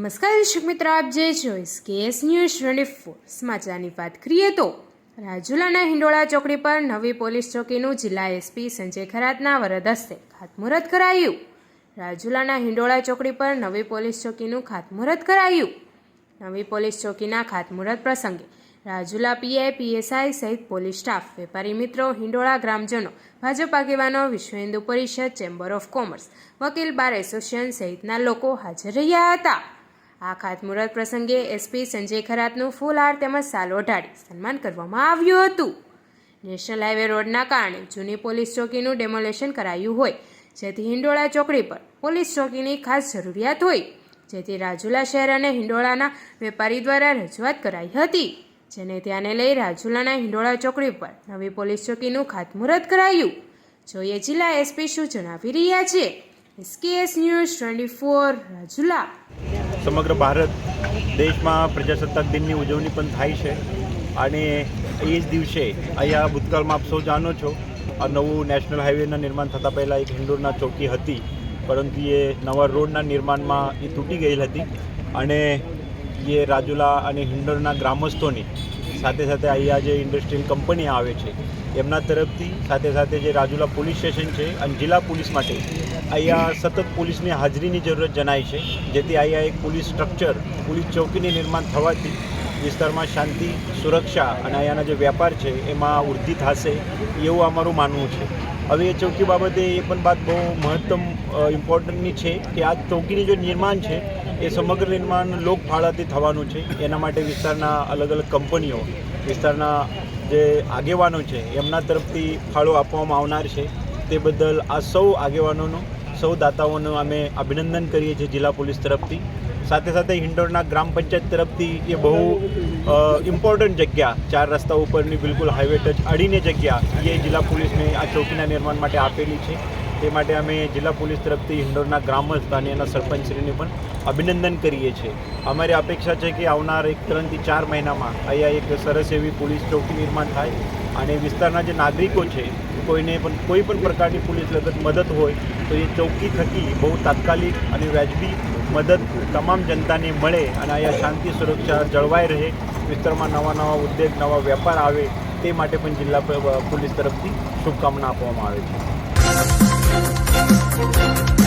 નમસ્કાર દર્શક મિત્રો, આપ જે જોઈશ કેએસ ન્યૂઝ ટ્વેન્ટી ફોર સમાચારની વાત કરીએ તો, રાજુલાના હિંડોળા ચોકડી પર નવી પોલીસ ચોકીનું જિલ્લા એસપી સંજય ખરાતના વરદ હસ્તે ખાતમુહૂર્ત કરાયું. રાજુલાના હિંડોળા ચોકડી પર નવી પોલીસ ચોકીનું ખાતમુહૂર્ત કરાયું. નવી પોલીસ ચોકીના ખાતમુહૂર્ત પ્રસંગે રાજુલા પીઆઈ પીએસઆઈ સહિત પોલીસ સ્ટાફ, વેપારી મિત્રો, હિંડોળા ગ્રામજનો, ભાજપ આગેવાનો, Vishwa Hindu Parishad, chamber of commerce, વકીલ, બાર એસોસિએશન સહિતના લોકો હાજર રહ્યા હતા. આ ખાતમુહૂર્ત પ્રસંગે એસપી સંજય ખરાતનું ફૂલહાર તેમજ સાલો ઢાળી સન્માન કરવામાં આવ્યું હતું. નેશનલ હાઈવે રોડના કારણે જૂની પોલીસ ચોકીનું ડેમોલેશન કરાયું હોય, જેથી હિંડોળા ચોકડી પર પોલીસ ચોકીની ખાસ જરૂરિયાત હોય, જેથી રાજુલા શહેર અને હિંડોળાના વેપારી દ્વારા રજૂઆત કરાઈ હતી, જેને ધ્યાને લઈ રાજુલાના હિંડોળા ચોકડી પર નવી પોલીસ ચોકીનું ખાતમુહૂર્ત કરાયું. જોઈએ જિલ્લા એસપી શું જણાવી રહ્યા છે? SKS news twenty four Rajula સમગ્ર ભારત દેશમાં પ્રજાસત્તાક દિનની ઉજવણી પણ થાય છે. અને એ જ દિવસે અહીંયા ભૂતકાળમાં આપ સૌ જાણો છો, આ નવું નેશનલ હાઈવેના નિર્માણ થતાં પહેલાં એક હિંડોરના ચોકી હતી. પરંતુ એ નવા રોડના નિર્માણમાં એ તૂટી ગયેલ હતી. અને એ રાજુલા અને હિંડોરના ગ્રામસ્થોની સાથે સાથે અહીંયા જે ઇન્ડસ્ટ્રીયલ કંપની આવે છે, એમના તરફથી સાથે સાથે જે રાજુલા પોલીસ સ્ટેશન છે અને જિલ્લા પોલીસ માટે અહીંયા સતત પોલીસની હાજરીની જરૂરત જણાય છે, જેથી અહીંયા એક પોલીસ સ્ટ્રક્ચર, પોલીસ ચોકીની નિર્માણ થવાથી વિસ્તારમાં શાંતિ, સુરક્ષા અને અહીંયાના જે વેપાર છે, એમાં વૃદ્ધિ થશે એવું અમારું માનવું છે. હવે એ ચોકી બાબતે એ પણ વાત બહુ મહત્તમ ઇમ્પોર્ટન્ટની છે કે આ ચોકીની જે નિર્માણ છે, એ સમગ્ર નિર્માણ લોકફાળાથી થવાનું છે. એના માટે વિસ્તારના અલગ અલગ કંપનીઓ, વિસ્તારના જે આગેવાનો છે, એમના તરફથી ફાળો આપવામાં આવનાર છે. તે બદલ આ સૌ આગેવાનોનો સૌ દાતાઓનું અમે અભિનંદન કરીએ છીએ જિલ્લા પોલીસ તરફથી. સાથે સાથે હિંડોળના ગ્રામ પંચાયત તરફથી એ બહુ ઇમ્પોર્ટન્ટ જગ્યા, ચાર રસ્તા ઉપરની બિલકુલ હાઈવે ટચ અડીને જગ્યા એ જિલ્લા પોલીસને આ ચોકીના નિર્માણ માટે આપેલી છે. તે માટે અમે જિલ્લા પોલીસ તરફથી ઇન્ડોરના ગ્રામસ્થ અને એના સરપંચશ્રીને પણ અભિનંદન કરીએ છીએ. અમારી અપેક્ષા છે કે આવનાર એક ત્રણથી ચાર મહિનામાં અહીંયા એક સરસ એવી પોલીસ ચોકી નિર્માણ થાય અને વિસ્તારના જે નાગરિકો છે, કોઈને પણ કોઈ પણ પ્રકારની પોલીસ લગત મદદ હોય તો એ ચોખ્ખી થકી બહુ તાત્કાલિક અને વ્યાજબી મદદ તમામ જનતાને મળે અને અહીંયા શાંતિ સુરક્ષા જળવાઈ રહે, વિસ્તારમાં નવા નવા ઉદ્યોગ, નવા વેપાર આવે તે માટે પણ જિલ્લા પોલીસ તરફથી શુભકામના આપવામાં આવે છે.